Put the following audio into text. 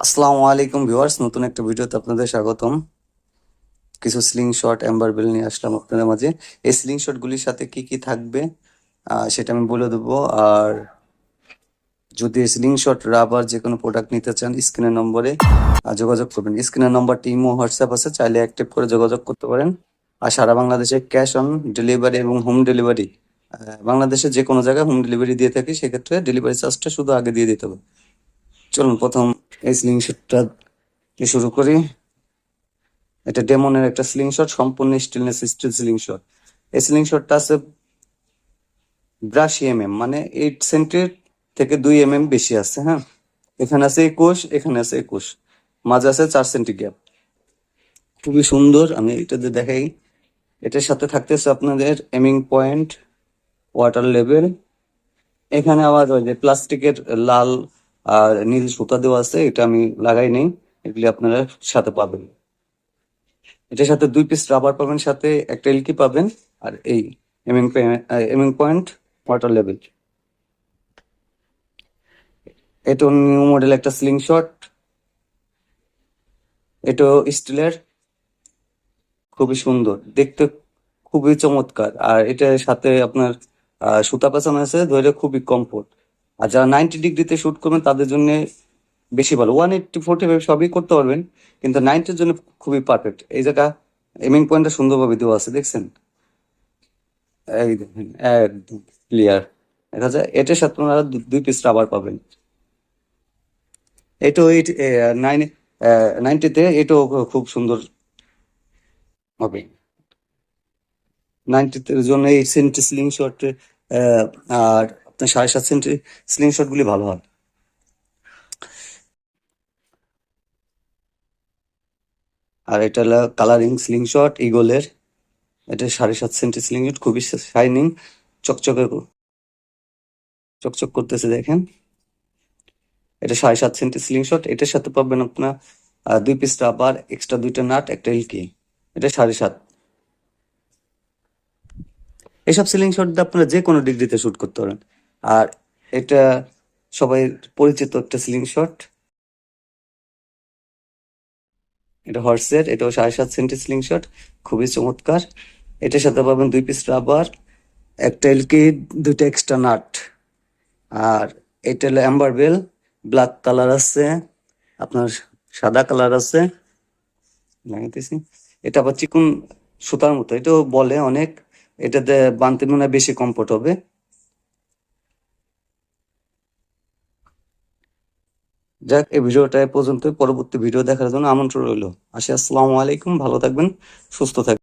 আসসালামু আলাইকুম ভিউয়ার্স, নতুন একটা ভিডিওতে আপনাদের স্বাগতম। কিছু স্লিং শট এম্বার বেল নিয়ে আসলাম আপনাদের মাঝে। এই স্লিং শট গুলির সাথে কি কি থাকবে সেটা আমি বলে দেবো। আর যদি স্লিং শট রাবার যে কোনো প্রোডাক্ট নিতে চান, স্ক্রিনের নম্বরে যোগাযোগ করবেন। স্ক্রিনের নম্বরটি ইমো, হোয়াটসঅ্যাপ আছে, চাইলে অ্যাক্টিভ করে যোগাযোগ করতে পারেন। আর সারা বাংলাদেশে ক্যাশ অন ডেলিভারি এবং হোম ডেলিভারি বাংলাদেশে যে কোনো জায়গায় হোম ডেলিভারি দিয়ে থাকি, সেক্ষেত্রে ডেলিভারি চার্জটা শুধু আগে দিয়ে দিতে হবে। চলুন, প্রথম এই স্লিং শটটা দিয়ে শুরু করি। এটা ডেমনের একটা স্লিং শট সম্পূর্ণ স্টেনলেস স্টিল স্লিং শট এই স্লিং শটটা আছে ব্রাশি এম এম মানে এইট সেন্টির থেকে দুই এম এম বেশি আছে হ্যাঁ? এখানে আছে একুশ, এখানে আছে একুশ। মাঝে আছে চার সেন্টি গ্যাপ খুবই সুন্দর, আমি এটা দিয়ে দেখাই। এটার সাথে থাকতেছে আপনাদের এমিং পয়েন্ট ওয়াটার লেভেল এখানে আবার ওই যে প্লাস্টিকের লাল আর নীল সুতা দেওয়া আছে, এটা আমি লাগাই নেই, এগুলি আপনারা সাথে পাবেন। এটার সাথে দুই পিস রাবার পাবেন, সাথে একটা এলকি পাবেন, আর এই aiming aiming point water level এটা নিউ মডেল একটা স্লিং শট এটা স্টিলের খুবই সুন্দর, দেখতে খুবই চমৎকার। আর এটার সাথে আপনার সুতা পেঁচানো আছে, ধরে খুবই কমফোর্ট আর যারা নাইনটি ডিগ্রিতে শুট করবেন, তাদের জন্য বেশি ভালো। ওয়ান এইটটি ফোর্টি ফাইভ সবই করতে পারবেন, কিন্তু নাইনটির জন্য খুবই পারফেক্ট এই জায়গা এমিং পয়েন্টটা সুন্দরভাবে দেওয়া আছে, দেখছেন? একদম ক্লিয়ার দেখা যায় এটার সাথে আপনারা দুই পিস রাবার পাবেন। এটাও এইট নাইন নাইনটিতে এটাও খুব সুন্দর হবে। নাইনটির জন্য এই সেন্টি স্লিং শট আর সাড়ে সাত সেন্টি স্লিং শট গুলি ভালো হয়। আর এটা হলো কালারিং স্লিং শট ইগলের এটা সাড়ে সাত সেন্টি স্লিং শট খুবই শাইনিং চকচকে চকচক করতেছে, দেখেন। এটা সাড়ে সাত সেন্টি স্লিং শট এটার সাথে পাবেন আপনার দুই পিস রাবার এক্সট্রা দুইটা নাট একটা এলকি এটা সাড়ে সাত। এসব সিলিং শট দিয়ে আপনারা যে কোনো ডিগ্রিতে শুট করতে পারেন। আর এটা সবাই পরিচিত একটা সিলিং শট এটা হর্সের, এটাও সাড়ে সাত সেন্টি স্লিং শট খুবই চমৎকার। এটার সাথে পাবেন দুই পিস রাবার একটা এলকি দুইটা এক্সট্রা নাট আর এটা হলো অ্যাম্বার বেল ব্ল্যাক কালার আছে, আপনার সাদা কালার আছে। লাগাইতেছি। এটা আবার চিকুন সুতার মতো, এটাও বলে অনেক। এটাতে বানতে মনে বেশি কমফোর্ট হবে। যাক, এই ভিডিওটা পর্যন্ত পরবর্তী ভিডিও দেখার জন্য আমন্ত্রণ রইল। আসি, আসসালামু আলাইকুম। ভালো থাকবেন, সুস্থ থাকবেন।